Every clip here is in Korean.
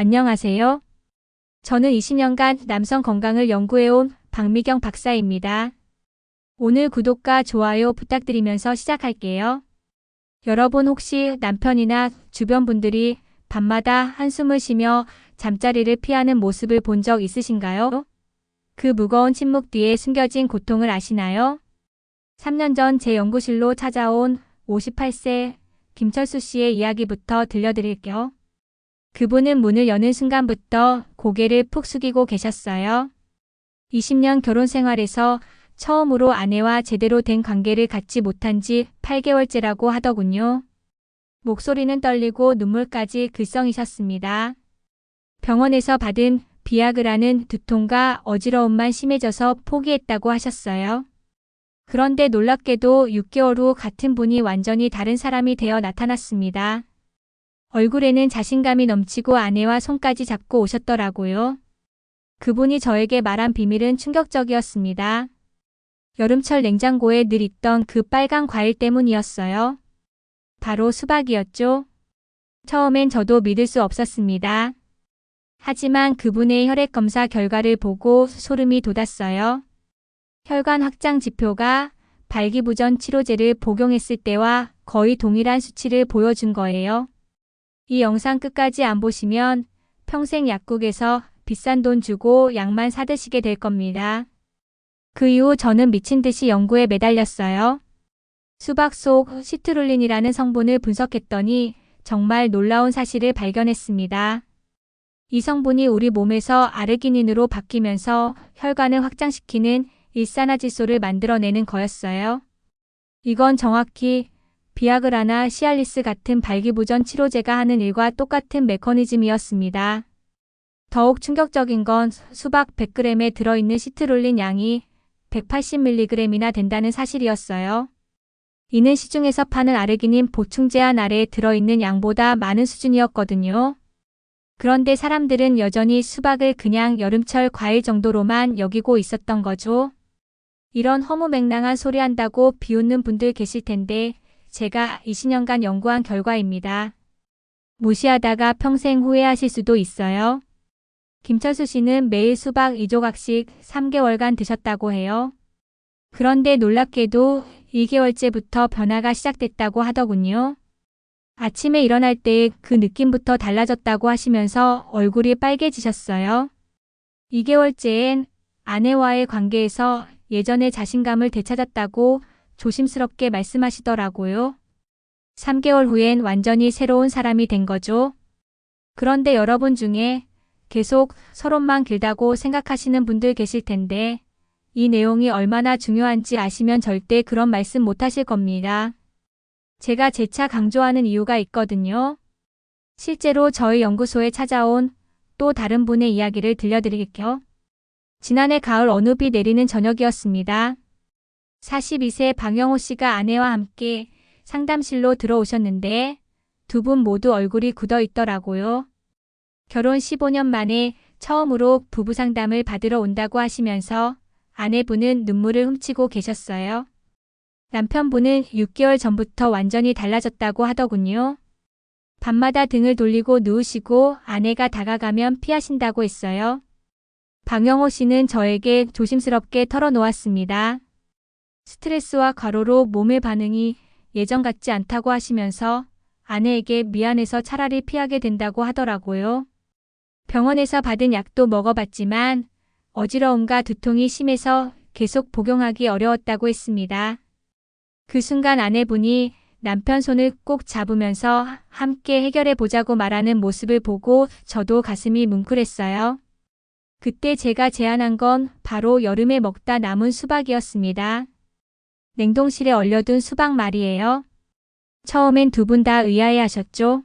안녕하세요. 저는 20년간 남성 건강을 연구해온 박미경 박사입니다. 오늘 구독과 좋아요 부탁드리면서 시작할게요. 여러분 혹시 남편이나 주변 분들이 밤마다 한숨을 쉬며 잠자리를 피하는 모습을 본 적 있으신가요? 그 무거운 침묵 뒤에 숨겨진 고통을 아시나요? 3년 전 제 연구실로 찾아온 58세 김철수 씨의 이야기부터 들려드릴게요. 그분은 문을 여는 순간부터 고개를 푹 숙이고 계셨어요. 20년 결혼 생활에서 처음으로 아내와 제대로 된 관계를 갖지 못한 지 8개월째라고 하더군요. 목소리는 떨리고 눈물까지 글썽이셨습니다. 병원에서 받은 비약이라는 두통과 어지러움만 심해져서 포기했다고 하셨어요. 그런데 놀랍게도 6개월 후 같은 분이 완전히 다른 사람이 되어 나타났습니다. 얼굴에는 자신감이 넘치고 아내와 손까지 잡고 오셨더라고요. 그분이 저에게 말한 비밀은 충격적이었습니다. 여름철 냉장고에 늘 있던 그 빨간 과일 때문이었어요. 바로 수박이었죠. 처음엔 저도 믿을 수 없었습니다. 하지만 그분의 혈액 검사 결과를 보고 소름이 돋았어요. 혈관 확장 지표가 발기부전 치료제를 복용했을 때와 거의 동일한 수치를 보여준 거예요. 이 영상 끝까지 안 보시면 평생 약국에서 비싼 돈 주고 약만 사드시게 될 겁니다. 그 이후 저는 미친 듯이 연구에 매달렸어요. 수박 속 시트룰린이라는 성분을 분석했더니 정말 놀라운 사실을 발견했습니다. 이 성분이 우리 몸에서 아르기닌으로 바뀌면서 혈관을 확장시키는 일산화질소를 만들어내는 거였어요. 이건 정확히 비아그라나 시알리스 같은 발기부전 치료제가 하는 일과 똑같은 메커니즘이었습니다. 더욱 충격적인 건 수박 100g에 들어있는 시트롤린 양이 180mg이나 된다는 사실이었어요. 이는 시중에서 파는 아르기닌 보충 제한 아래에 들어있는 양보다 많은 수준이었거든요. 그런데 사람들은 여전히 수박을 그냥 여름철 과일 정도로만 여기고 있었던 거죠. 이런 허무맹랑한 소리 한다고 비웃는 분들 계실 텐데 제가 20년간 연구한 결과입니다. 무시하다가 평생 후회하실 수도 있어요. 김철수 씨는 매일 수박 2조각씩 3개월간 드셨다고 해요. 그런데 놀랍게도 2개월째부터 변화가 시작됐다고 하더군요. 아침에 일어날 때 그 느낌부터 달라졌다고 하시면서 얼굴이 빨개지셨어요. 2개월째엔 아내와의 관계에서 예전의 자신감을 되찾았다고 조심스럽게 말씀하시더라고요. 3개월 후엔 완전히 새로운 사람이 된 거죠. 그런데 여러분 중에 계속 서론만 길다고 생각하시는 분들 계실 텐데 이 내용이 얼마나 중요한지 아시면 절대 그런 말씀 못 하실 겁니다. 제가 재차 강조하는 이유가 있거든요. 실제로 저희 연구소에 찾아온 또 다른 분의 이야기를 들려드릴게요. 지난해 가을 어느 비 내리는 저녁이었습니다. 42세 방영호 씨가 아내와 함께 상담실로 들어오셨는데 두 분 모두 얼굴이 굳어 있더라고요. 결혼 15년 만에 처음으로 부부 상담을 받으러 온다고 하시면서 아내분은 눈물을 훔치고 계셨어요. 남편분은 6개월 전부터 완전히 달라졌다고 하더군요. 밤마다 등을 돌리고 누우시고 아내가 다가가면 피하신다고 했어요. 방영호 씨는 저에게 조심스럽게 털어놓았습니다. 스트레스와 과로로 몸의 반응이 예전 같지 않다고 하시면서 아내에게 미안해서 차라리 피하게 된다고 하더라고요. 병원에서 받은 약도 먹어봤지만 어지러움과 두통이 심해서 계속 복용하기 어려웠다고 했습니다. 그 순간 아내분이 남편 손을 꼭 잡으면서 함께 해결해 보자고 말하는 모습을 보고 저도 가슴이 뭉클했어요. 그때 제가 제안한 건 바로 여름에 먹다 남은 수박이었습니다. 냉동실에 얼려둔 수박 말이에요. 처음엔 두 분 다 의아해 하셨죠?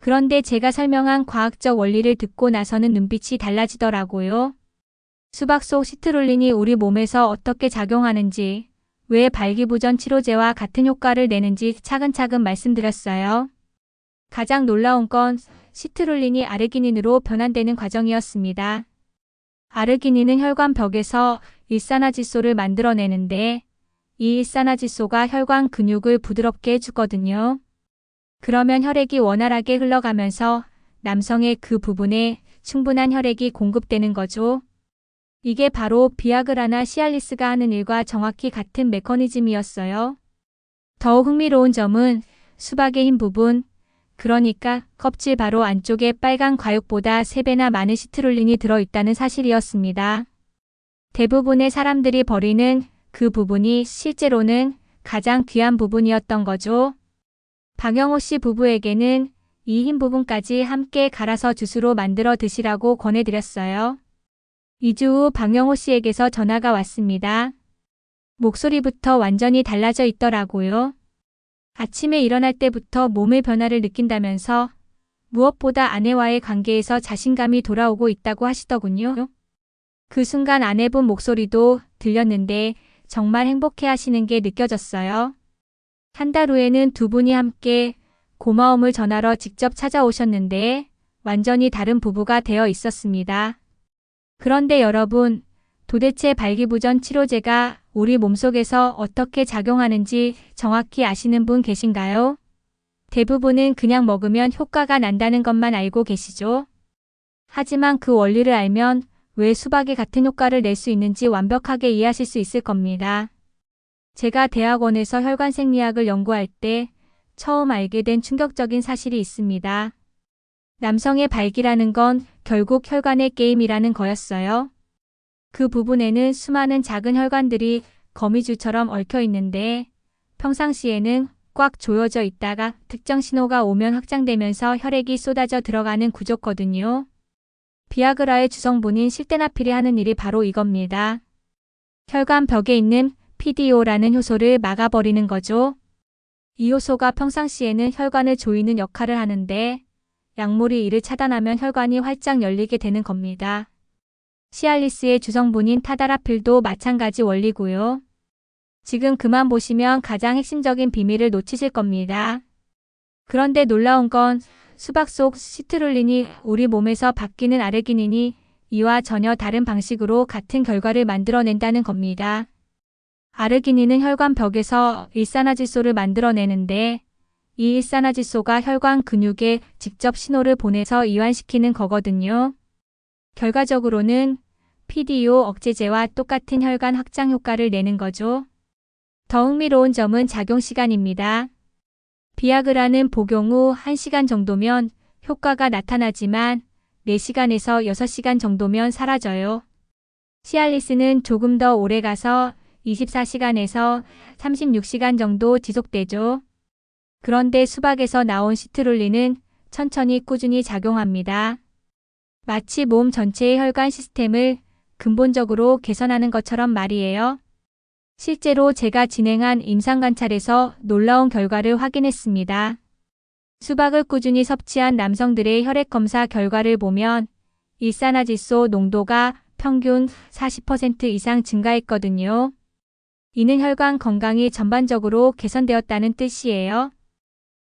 그런데 제가 설명한 과학적 원리를 듣고 나서는 눈빛이 달라지더라고요. 수박 속 시트롤린이 우리 몸에서 어떻게 작용하는지, 왜 발기부전 치료제와 같은 효과를 내는지 차근차근 말씀드렸어요. 가장 놀라운 건 시트롤린이 아르기닌으로 변환되는 과정이었습니다. 아르기닌은 혈관 벽에서 일산화질소를 만들어내는데 이 일산화질소가 혈관 근육을 부드럽게 해주거든요. 그러면 혈액이 원활하게 흘러가면서 남성의 그 부분에 충분한 혈액이 공급되는 거죠. 이게 바로 비아그라나 시알리스가 하는 일과 정확히 같은 메커니즘이었어요. 더욱 흥미로운 점은 수박의 흰 부분, 그러니까 껍질 바로 안쪽에 빨간 과육보다 3배나 많은 시트룰린이 들어있다는 사실이었습니다. 대부분의 사람들이 버리는 그 부분이 실제로는 가장 귀한 부분이었던 거죠. 박영호 씨 부부에게는 이 흰 부분까지 함께 갈아서 주스로 만들어 드시라고 권해드렸어요. 2주 후 박영호 씨에게서 전화가 왔습니다. 목소리부터 완전히 달라져 있더라고요. 아침에 일어날 때부터 몸의 변화를 느낀다면서 무엇보다 아내와의 관계에서 자신감이 돌아오고 있다고 하시더군요. 그 순간 아내분 목소리도 들렸는데 정말 행복해 하시는 게 느껴졌어요. 한 달 후에는 두 분이 함께 고마움을 전하러 직접 찾아오셨는데 완전히 다른 부부가 되어 있었습니다. 그런데 여러분, 도대체 발기부전 치료제가 우리 몸속에서 어떻게 작용하는지 정확히 아시는 분 계신가요? 대부분은 그냥 먹으면 효과가 난다는 것만 알고 계시죠? 하지만 그 원리를 알면 왜 수박이 같은 효과를 낼 수 있는지 완벽하게 이해하실 수 있을 겁니다. 제가 대학원에서 혈관 생리학을 연구할 때 처음 알게 된 충격적인 사실이 있습니다. 남성의 발기라는 건 결국 혈관의 게임이라는 거였어요. 그 부분에는 수많은 작은 혈관들이 거미줄처럼 얽혀 있는데 평상시에는 꽉 조여져 있다가 특정 신호가 오면 확장되면서 혈액이 쏟아져 들어가는 구조거든요. 비아그라의 주성분인 실테나필이 하는 일이 바로 이겁니다. 혈관 벽에 있는 PDO라는 효소를 막아버리는 거죠. 이 효소가 평상시에는 혈관을 조이는 역할을 하는데 약물이 이를 차단하면 혈관이 활짝 열리게 되는 겁니다. 시알리스의 주성분인 타다라필도 마찬가지 원리고요. 지금 그만 보시면 가장 핵심적인 비밀을 놓치실 겁니다. 그런데 놀라운 건 수박 속 시트룰린이 우리 몸에서 바뀌는 아르기닌이 이와 전혀 다른 방식으로 같은 결과를 만들어낸다는 겁니다. 아르기닌은 혈관 벽에서 일산화질소를 만들어내는데 이 일산화질소가 혈관 근육에 직접 신호를 보내서 이완시키는 거거든요. 결과적으로는 PDO 억제제와 똑같은 혈관 확장 효과를 내는 거죠. 더 흥미로운 점은 작용 시간입니다. 비아그라는 복용 후 1시간 정도면 효과가 나타나지만 4시간에서 6시간 정도면 사라져요. 시알리스는 조금 더 오래 가서 24시간에서 36시간 정도 지속되죠. 그런데 수박에서 나온 시트롤린은 천천히 꾸준히 작용합니다. 마치 몸 전체의 혈관 시스템을 근본적으로 개선하는 것처럼 말이에요. 실제로 제가 진행한 임상관찰에서 놀라운 결과를 확인했습니다. 수박을 꾸준히 섭취한 남성들의 혈액 검사 결과를 보면 일산화질소 농도가 평균 40% 이상 증가했거든요. 이는 혈관 건강이 전반적으로 개선되었다는 뜻이에요.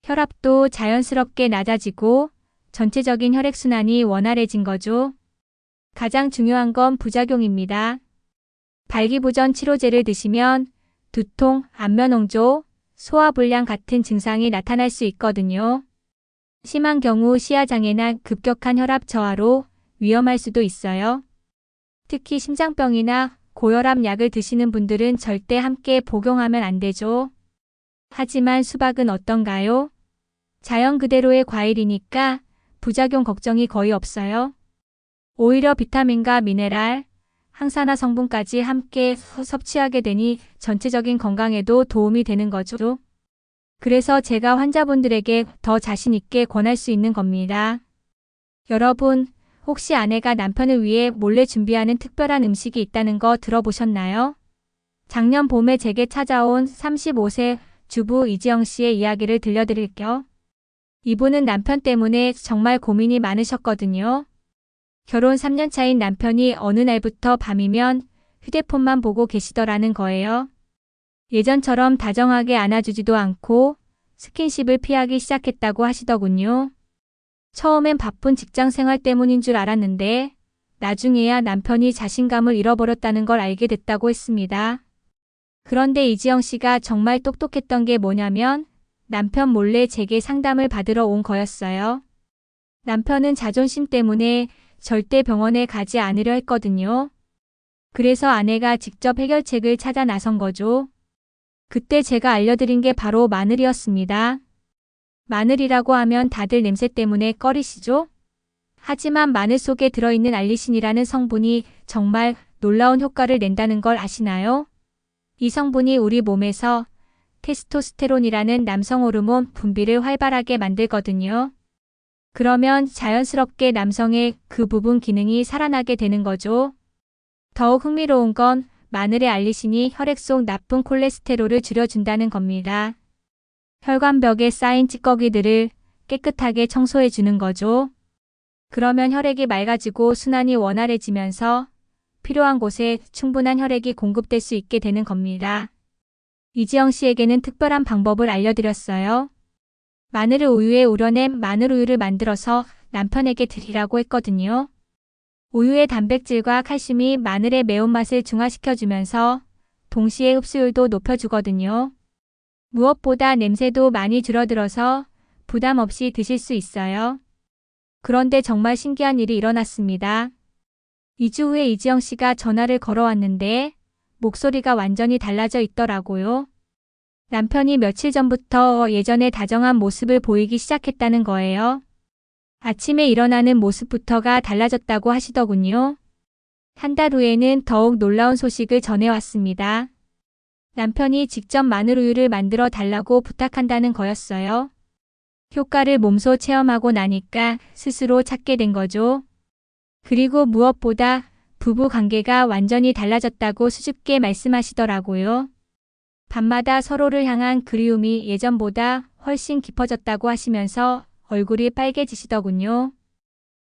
혈압도 자연스럽게 낮아지고 전체적인 혈액순환이 원활해진 거죠. 가장 중요한 건 부작용입니다. 발기부전 치료제를 드시면 두통, 안면홍조, 소화불량 같은 증상이 나타날 수 있거든요. 심한 경우 시야장애나 급격한 혈압 저하로 위험할 수도 있어요. 특히 심장병이나 고혈압 약을 드시는 분들은 절대 함께 복용하면 안 되죠. 하지만 수박은 어떤가요? 자연 그대로의 과일이니까 부작용 걱정이 거의 없어요. 오히려 비타민과 미네랄, 항산화 성분까지 함께 섭취하게 되니 전체적인 건강에도 도움이 되는 거죠. 그래서 제가 환자분들에게 더 자신있게 권할 수 있는 겁니다. 여러분, 혹시 아내가 남편을 위해 몰래 준비하는 특별한 음식이 있다는 거 들어보셨나요? 작년 봄에 제게 찾아온 35세 주부 이지영 씨의 이야기를 들려드릴게요. 이분은 남편 때문에 정말 고민이 많으셨거든요. 결혼 3년 차인 남편이 어느 날부터 밤이면 휴대폰만 보고 계시더라는 거예요. 예전처럼 다정하게 안아주지도 않고 스킨십을 피하기 시작했다고 하시더군요. 처음엔 바쁜 직장 생활 때문인 줄 알았는데 나중에야 남편이 자신감을 잃어버렸다는 걸 알게 됐다고 했습니다. 그런데 이지영 씨가 정말 똑똑했던 게 뭐냐면 남편 몰래 제게 상담을 받으러 온 거였어요. 남편은 자존심 때문에 절대 병원에 가지 않으려 했거든요. 그래서 아내가 직접 해결책을 찾아 나선 거죠. 그때 제가 알려드린 게 바로 마늘이었습니다. 마늘이라고 하면 다들 냄새 때문에 꺼리시죠? 하지만 마늘 속에 들어있는 알리신이라는 성분이 정말 놀라운 효과를 낸다는 걸 아시나요? 이 성분이 우리 몸에서 테스토스테론이라는 남성 호르몬 분비를 활발하게 만들거든요. 그러면 자연스럽게 남성의 그 부분 기능이 살아나게 되는 거죠. 더욱 흥미로운 건 마늘의 알리신이 혈액 속 나쁜 콜레스테롤을 줄여준다는 겁니다. 혈관벽에 쌓인 찌꺼기들을 깨끗하게 청소해 주는 거죠. 그러면 혈액이 맑아지고 순환이 원활해지면서 필요한 곳에 충분한 혈액이 공급될 수 있게 되는 겁니다. 이지영 씨에게는 특별한 방법을 알려드렸어요. 마늘을 우유에 우려낸 마늘 우유를 만들어서 남편에게 드리라고 했거든요. 우유의 단백질과 칼슘이 마늘의 매운맛을 중화시켜주면서 동시에 흡수율도 높여주거든요. 무엇보다 냄새도 많이 줄어들어서 부담 없이 드실 수 있어요. 그런데 정말 신기한 일이 일어났습니다. 2주 후에 이지영 씨가 전화를 걸어왔는데 목소리가 완전히 달라져 있더라고요. 남편이 며칠 전부터 예전에 다정한 모습을 보이기 시작했다는 거예요. 아침에 일어나는 모습부터가 달라졌다고 하시더군요. 한 달 후에는 더욱 놀라운 소식을 전해왔습니다. 남편이 직접 마늘 우유를 만들어 달라고 부탁한다는 거였어요. 효과를 몸소 체험하고 나니까 스스로 찾게 된 거죠. 그리고 무엇보다 부부 관계가 완전히 달라졌다고 수줍게 말씀하시더라고요. 밤마다 서로를 향한 그리움이 예전보다 훨씬 깊어졌다고 하시면서 얼굴이 빨개지시더군요.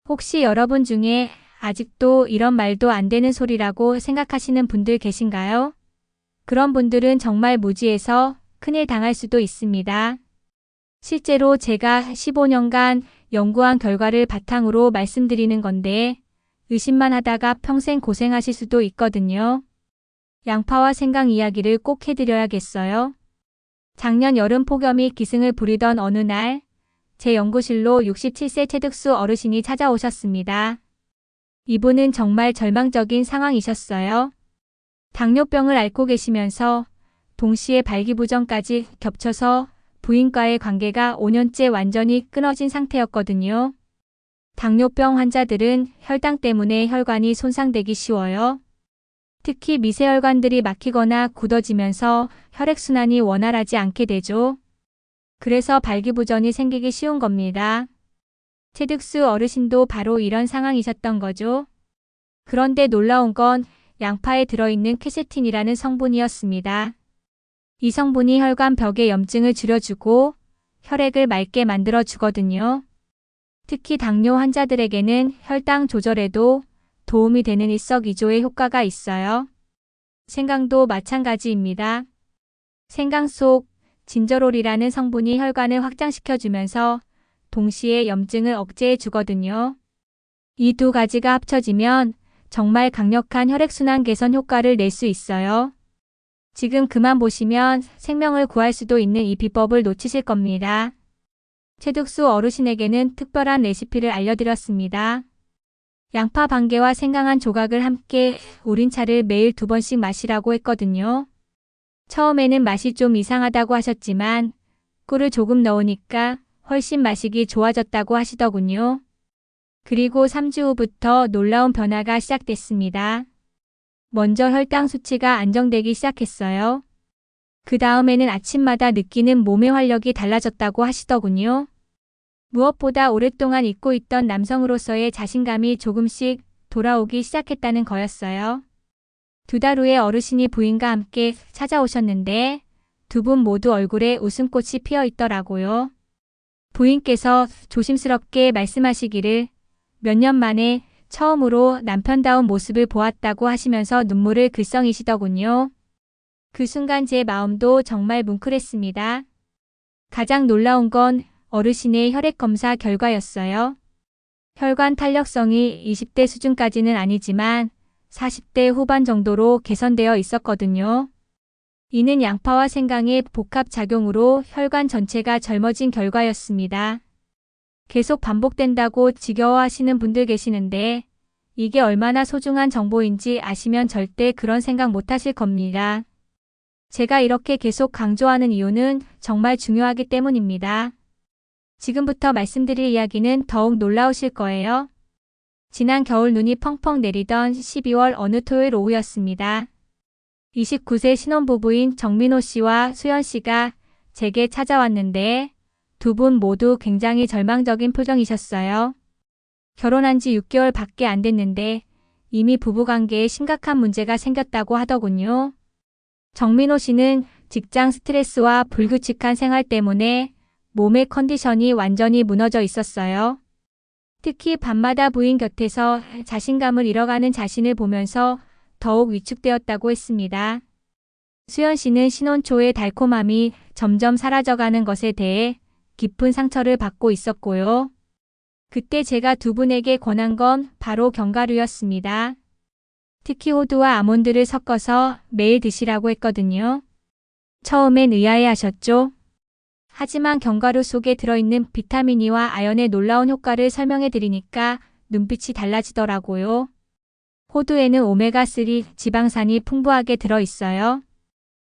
혹시 여러분 중에 아직도 이런 말도 안 되는 소리라고 생각하시는 분들 계신가요? 그런 분들은 정말 무지해서 큰일 당할 수도 있습니다. 실제로 제가 15년간 연구한 결과를 바탕으로 말씀드리는 건데 의심만 하다가 평생 고생하실 수도 있거든요. 양파와 생강 이야기를 꼭 해드려야겠어요. 작년 여름 폭염이 기승을 부리던 어느 날, 제 연구실로 67세 최득수 어르신이 찾아오셨습니다. 이분은 정말 절망적인 상황이셨어요. 당뇨병을 앓고 계시면서 동시에 발기부전까지 겹쳐서 부인과의 관계가 5년째 완전히 끊어진 상태였거든요. 당뇨병 환자들은 혈당 때문에 혈관이 손상되기 쉬워요. 특히 미세혈관들이 막히거나 굳어지면서 혈액순환이 원활하지 않게 되죠. 그래서 발기부전이 생기기 쉬운 겁니다. 최득수 어르신도 바로 이런 상황이셨던 거죠. 그런데 놀라운 건 양파에 들어있는 퀘세틴이라는 성분이었습니다. 이 성분이 혈관 벽의 염증을 줄여주고 혈액을 맑게 만들어 주거든요. 특히 당뇨 환자들에게는 혈당 조절에도 도움이 되는 일석이조의 효과가 있어요. 생강도 마찬가지입니다. 생강 속 진저롤이라는 성분이 혈관을 확장시켜주면서 동시에 염증을 억제해 주거든요. 이 두 가지가 합쳐지면 정말 강력한 혈액순환 개선 효과를 낼 수 있어요. 지금 그만 보시면 생명을 구할 수도 있는 이 비법을 놓치실 겁니다. 최득수 어르신에게는 특별한 레시피를 알려드렸습니다. 양파 반개와 생강 한 조각을 함께 우린 차를 매일 두 번씩 마시라고 했거든요. 처음에는 맛이 좀 이상하다고 하셨지만 꿀을 조금 넣으니까 훨씬 마시기 좋아졌다고 하시더군요. 그리고 3주 후부터 놀라운 변화가 시작됐습니다. 먼저 혈당 수치가 안정되기 시작했어요. 그 다음에는 아침마다 느끼는 몸의 활력이 달라졌다고 하시더군요. 무엇보다 오랫동안 잊고 있던 남성으로서의 자신감이 조금씩 돌아오기 시작했다는 거였어요. 두 달 후에 어르신이 부인과 함께 찾아오셨는데 두 분 모두 얼굴에 웃음꽃이 피어 있더라고요. 부인께서 조심스럽게 말씀하시기를 몇 년 만에 처음으로 남편다운 모습을 보았다고 하시면서 눈물을 글썽이시더군요. 그 순간 제 마음도 정말 뭉클했습니다. 가장 놀라운 건 어르신의 혈액 검사 결과였어요. 혈관 탄력성이 20대 수준까지는 아니지만 40대 후반 정도로 개선되어 있었거든요. 이는 양파와 생강의 복합 작용으로 혈관 전체가 젊어진 결과였습니다. 계속 반복된다고 지겨워하시는 분들 계시는데 이게 얼마나 소중한 정보인지 아시면 절대 그런 생각 못 하실 겁니다. 제가 이렇게 계속 강조하는 이유는 정말 중요하기 때문입니다. 지금부터 말씀드릴 이야기는 더욱 놀라우실 거예요. 지난 겨울 눈이 펑펑 내리던 12월 어느 토요일 오후였습니다. 29세 신혼부부인 정민호 씨와 수연 씨가 제게 찾아왔는데 두 분 모두 굉장히 절망적인 표정이셨어요. 결혼한 지 6개월 밖에 안 됐는데 이미 부부관계에 심각한 문제가 생겼다고 하더군요. 정민호 씨는 직장 스트레스와 불규칙한 생활 때문에 몸의 컨디션이 완전히 무너져 있었어요. 특히 밤마다 부인 곁에서 자신감을 잃어가는 자신을 보면서 더욱 위축되었다고 했습니다. 수연 씨는 신혼 초의 달콤함이 점점 사라져가는 것에 대해 깊은 상처를 받고 있었고요. 그때 제가 두 분에게 권한 건 바로 견과류였습니다. 특히 호두와 아몬드를 섞어서 매일 드시라고 했거든요. 처음엔 의아해 하셨죠? 하지만 견과류 속에 들어있는 비타민이와 아연의 놀라운 효과를 설명해 드리니까 눈빛이 달라지더라고요. 호두에는 오메가3 지방산이 풍부하게 들어있어요.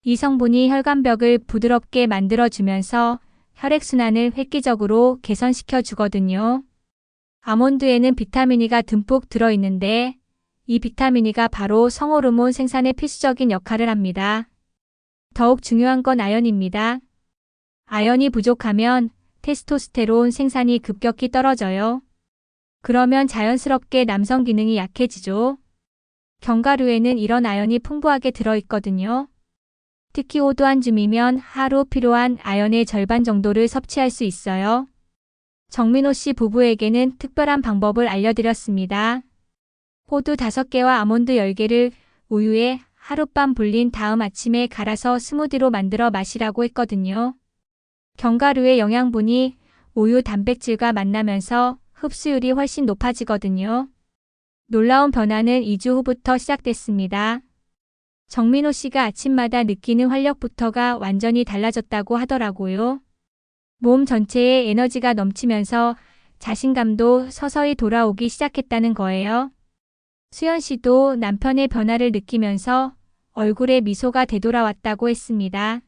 이 성분이 혈관벽을 부드럽게 만들어주면서 혈액순환을 획기적으로 개선시켜 주거든요. 아몬드에는 비타민이가 듬뿍 들어있는데 이 비타민이가 바로 성호르몬 생산에 필수적인 역할을 합니다. 더욱 중요한 건 아연입니다. 아연이 부족하면 테스토스테론 생산이 급격히 떨어져요. 그러면 자연스럽게 남성 기능이 약해지죠. 견과류에는 이런 아연이 풍부하게 들어있거든요. 특히 호두 한 줌이면 하루 필요한 아연의 절반 정도를 섭취할 수 있어요. 정민호 씨 부부에게는 특별한 방법을 알려드렸습니다. 호두 5개와 아몬드 10개를 우유에 하룻밤 불린 다음 아침에 갈아서 스무디로 만들어 마시라고 했거든요. 견과류의 영양분이 우유 단백질과 만나면서 흡수율이 훨씬 높아지거든요. 놀라운 변화는 2주 후부터 시작됐습니다. 정민호 씨가 아침마다 느끼는 활력부터가 완전히 달라졌다고 하더라고요. 몸 전체에 에너지가 넘치면서 자신감도 서서히 돌아오기 시작했다는 거예요. 수연 씨도 남편의 변화를 느끼면서 얼굴에 미소가 되돌아왔다고 했습니다.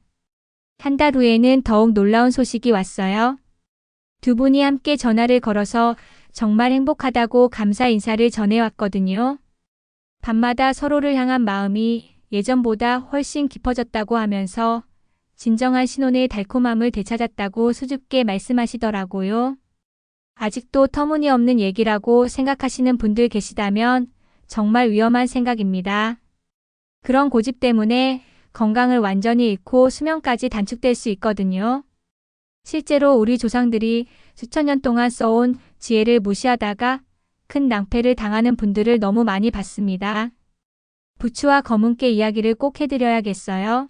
한 달 후에는 더욱 놀라운 소식이 왔어요. 두 분이 함께 전화를 걸어서 정말 행복하다고 감사 인사를 전해왔거든요. 밤마다 서로를 향한 마음이 예전보다 훨씬 깊어졌다고 하면서 진정한 신혼의 달콤함을 되찾았다고 수줍게 말씀하시더라고요. 아직도 터무니없는 얘기라고 생각하시는 분들 계시다면 정말 위험한 생각입니다. 그런 고집 때문에 건강을 완전히 잃고 수명까지 단축될 수 있거든요. 실제로 우리 조상들이 수천 년 동안 써온 지혜를 무시하다가 큰 낭패를 당하는 분들을 너무 많이 봤습니다. 부추와 검은깨 이야기를 꼭 해드려야겠어요.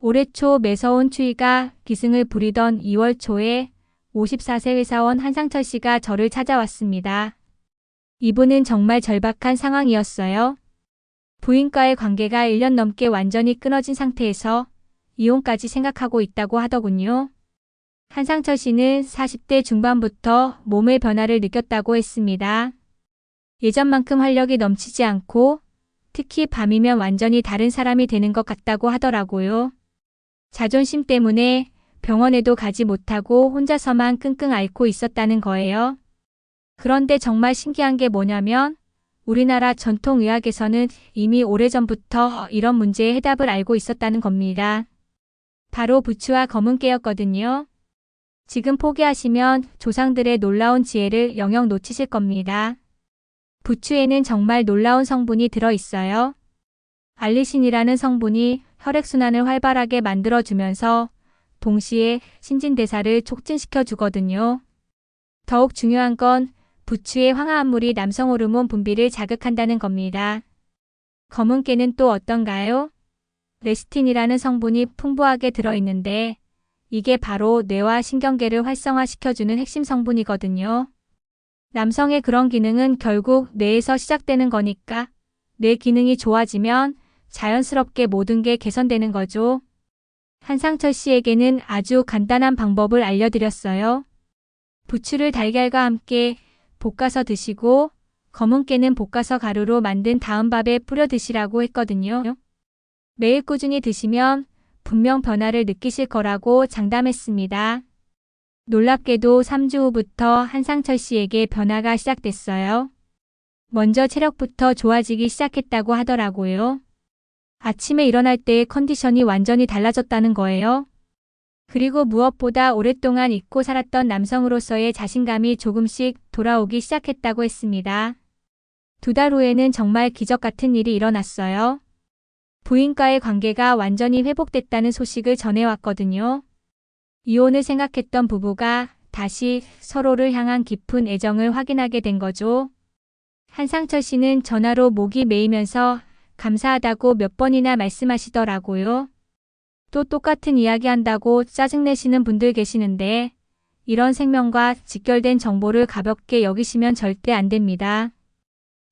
올해 초 매서운 추위가 기승을 부리던 2월 초에 54세 회사원 한상철 씨가 저를 찾아왔습니다. 이분은 정말 절박한 상황이었어요. 부인과의 관계가 1년 넘게 완전히 끊어진 상태에서 이혼까지 생각하고 있다고 하더군요. 한상철 씨는 40대 중반부터 몸의 변화를 느꼈다고 했습니다. 예전만큼 활력이 넘치지 않고 특히 밤이면 완전히 다른 사람이 되는 것 같다고 하더라고요. 자존심 때문에 병원에도 가지 못하고 혼자서만 끙끙 앓고 있었다는 거예요. 그런데 정말 신기한 게 뭐냐면 우리나라 전통의학에서는 이미 오래전부터 이런 문제의 해답을 알고 있었다는 겁니다. 바로 부추와 검은깨였거든요. 지금 포기하시면 조상들의 놀라운 지혜를 영영 놓치실 겁니다. 부추에는 정말 놀라운 성분이 들어있어요. 알리신이라는 성분이 혈액순환을 활발하게 만들어주면서 동시에 신진대사를 촉진시켜 주거든요. 더욱 중요한 건 부추의 황화합물이 남성 호르몬 분비를 자극한다는 겁니다. 검은 깨는 또 어떤가요? 레시틴이라는 성분이 풍부하게 들어있는데 이게 바로 뇌와 신경계를 활성화시켜주는 핵심 성분이거든요. 남성의 그런 기능은 결국 뇌에서 시작되는 거니까 뇌 기능이 좋아지면 자연스럽게 모든 게 개선되는 거죠. 한상철 씨에게는 아주 간단한 방법을 알려드렸어요. 부추를 달걀과 함께 볶아서 드시고 검은 깨는 볶아서 가루로 만든 다음 밥에 뿌려 드시라고 했거든요. 매일 꾸준히 드시면 분명 변화를 느끼실 거라고 장담했습니다. 놀랍게도 3주 후부터 한상철 씨에게 변화가 시작됐어요. 먼저 체력부터 좋아지기 시작했다고 하더라고요. 아침에 일어날 때의 컨디션이 완전히 달라졌다는 거예요. 그리고 무엇보다 오랫동안 잊고 살았던 남성으로서의 자신감이 조금씩 돌아오기 시작했다고 했습니다. 두 달 후에는 정말 기적 같은 일이 일어났어요. 부인과의 관계가 완전히 회복됐다는 소식을 전해왔거든요. 이혼을 생각했던 부부가 다시 서로를 향한 깊은 애정을 확인하게 된 거죠. 한상철 씨는 전화로 목이 메이면서 감사하다고 몇 번이나 말씀하시더라고요. 또 똑같은 이야기 한다고 짜증내시는 분들 계시는데 이런 생명과 직결된 정보를 가볍게 여기시면 절대 안 됩니다.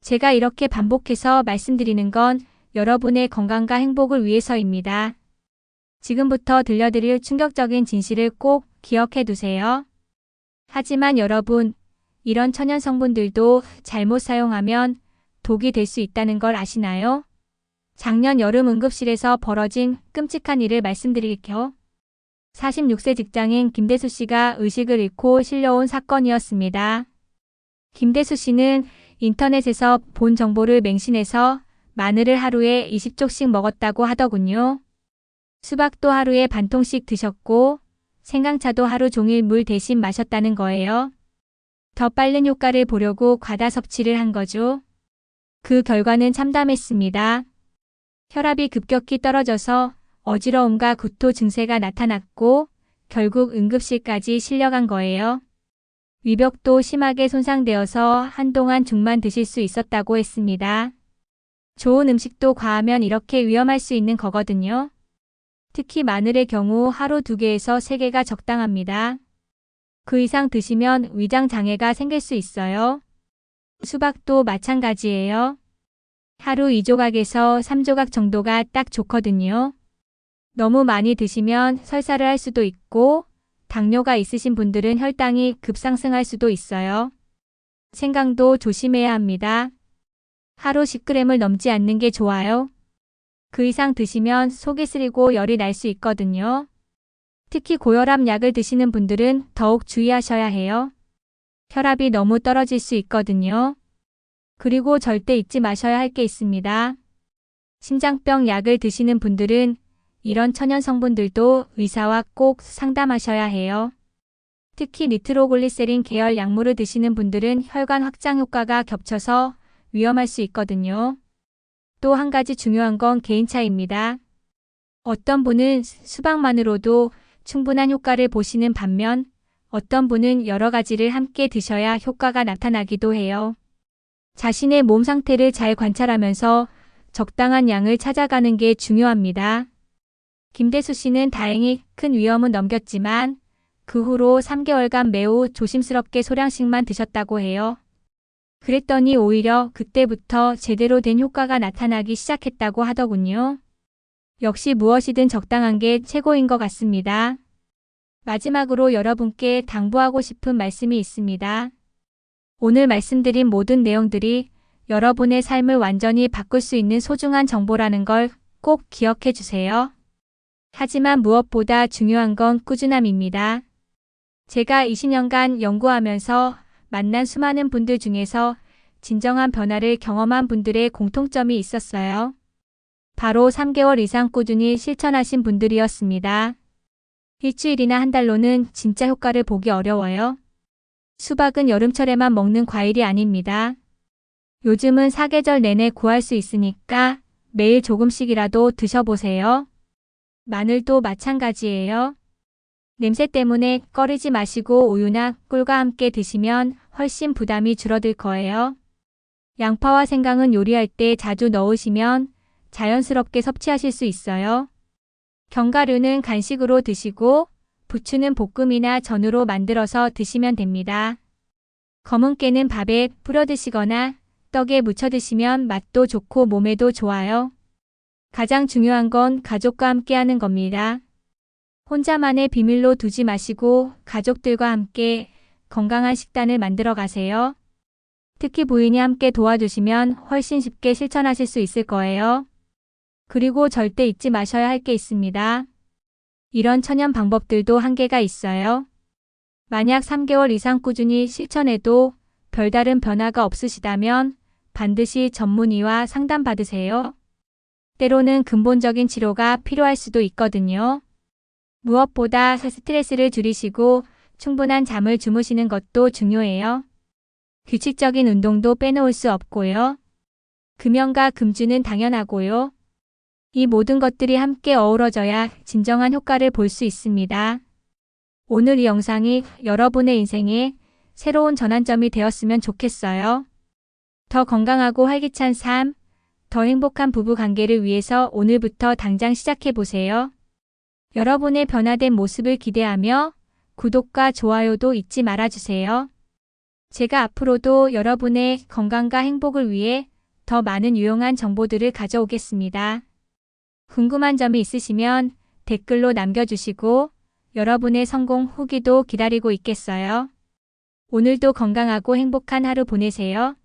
제가 이렇게 반복해서 말씀드리는 건 여러분의 건강과 행복을 위해서입니다. 지금부터 들려드릴 충격적인 진실을 꼭 기억해 두세요. 하지만 여러분, 이런 천연 성분들도 잘못 사용하면 독이 될 수 있다는 걸 아시나요? 작년 여름 응급실에서 벌어진 끔찍한 일을 말씀드릴게요. 46세 직장인 김대수 씨가 의식을 잃고 실려온 사건이었습니다. 김대수 씨는 인터넷에서 본 정보를 맹신해서 마늘을 하루에 20쪽씩 먹었다고 하더군요. 수박도 하루에 반 통씩 드셨고 생강차도 하루 종일 물 대신 마셨다는 거예요. 더 빠른 효과를 보려고 과다 섭취를 한 거죠. 그 결과는 참담했습니다. 혈압이 급격히 떨어져서 어지러움과 구토 증세가 나타났고 결국 응급실까지 실려간 거예요. 위벽도 심하게 손상되어서 한동안 죽만 드실 수 있었다고 했습니다. 좋은 음식도 과하면 이렇게 위험할 수 있는 거거든요. 특히 마늘의 경우 하루 2개에서 3개가 적당합니다. 그 이상 드시면 위장 장애가 생길 수 있어요. 수박도 마찬가지예요. 하루 2조각에서 3조각 정도가 딱 좋거든요. 너무 많이 드시면 설사를 할 수도 있고 당뇨가 있으신 분들은 혈당이 급상승할 수도 있어요. 생강도 조심해야 합니다. 하루 10g을 넘지 않는 게 좋아요. 그 이상 드시면 속이 쓰리고 열이 날 수 있거든요. 특히 고혈압 약을 드시는 분들은 더욱 주의하셔야 해요. 혈압이 너무 떨어질 수 있거든요. 그리고 절대 잊지 마셔야 할 게 있습니다. 심장병 약을 드시는 분들은 이런 천연 성분들도 의사와 꼭 상담하셔야 해요. 특히 니트로글리세린 계열 약물을 드시는 분들은 혈관 확장 효과가 겹쳐서 위험할 수 있거든요. 또 한 가지 중요한 건 개인 차입니다. 어떤 분은 수박만으로도 충분한 효과를 보시는 반면 어떤 분은 여러 가지를 함께 드셔야 효과가 나타나기도 해요. 자신의 몸 상태를 잘 관찰하면서 적당한 양을 찾아가는 게 중요합니다. 김대수 씨는 다행히 큰 위험은 넘겼지만 그 후로 3개월간 매우 조심스럽게 소량씩만 드셨다고 해요. 그랬더니 오히려 그때부터 제대로 된 효과가 나타나기 시작했다고 하더군요. 역시 무엇이든 적당한 게 최고인 것 같습니다. 마지막으로 여러분께 당부하고 싶은 말씀이 있습니다. 오늘 말씀드린 모든 내용들이 여러분의 삶을 완전히 바꿀 수 있는 소중한 정보라는 걸 꼭 기억해 주세요. 하지만 무엇보다 중요한 건 꾸준함입니다. 제가 20년간 연구하면서 만난 수많은 분들 중에서 진정한 변화를 경험한 분들의 공통점이 있었어요. 바로 3개월 이상 꾸준히 실천하신 분들이었습니다. 일주일이나 한 달로는 진짜 효과를 보기 어려워요. 수박은 여름철에만 먹는 과일이 아닙니다. 요즘은 사계절 내내 구할 수 있으니까 매일 조금씩이라도 드셔보세요. 마늘도 마찬가지예요. 냄새 때문에 꺼리지 마시고 우유나 꿀과 함께 드시면 훨씬 부담이 줄어들 거예요. 양파와 생강은 요리할 때 자주 넣으시면 자연스럽게 섭취하실 수 있어요. 견과류는 간식으로 드시고 부추는 볶음이나 전으로 만들어서 드시면 됩니다. 검은 깨는 밥에 뿌려 드시거나 떡에 무쳐 드시면 맛도 좋고 몸에도 좋아요. 가장 중요한 건 가족과 함께 하는 겁니다. 혼자만의 비밀로 두지 마시고 가족들과 함께 건강한 식단을 만들어 가세요. 특히 부인이 함께 도와주시면 훨씬 쉽게 실천하실 수 있을 거예요. 그리고 절대 잊지 마셔야 할 게 있습니다. 이런 천연 방법들도 한계가 있어요. 만약 3개월 이상 꾸준히 실천해도 별다른 변화가 없으시다면 반드시 전문의와 상담받으세요. 때로는 근본적인 치료가 필요할 수도 있거든요. 무엇보다 스트레스를 줄이시고 충분한 잠을 주무시는 것도 중요해요. 규칙적인 운동도 빼놓을 수 없고요. 금연과 금주는 당연하고요. 이 모든 것들이 함께 어우러져야 진정한 효과를 볼 수 있습니다. 오늘 이 영상이 여러분의 인생에 새로운 전환점이 되었으면 좋겠어요. 더 건강하고 활기찬 삶, 더 행복한 부부 관계를 위해서 오늘부터 당장 시작해 보세요. 여러분의 변화된 모습을 기대하며 구독과 좋아요도 잊지 말아주세요. 제가 앞으로도 여러분의 건강과 행복을 위해 더 많은 유용한 정보들을 가져오겠습니다. 궁금한 점이 있으시면 댓글로 남겨주시고 여러분의 성공 후기도 기다리고 있겠어요. 오늘도 건강하고 행복한 하루 보내세요.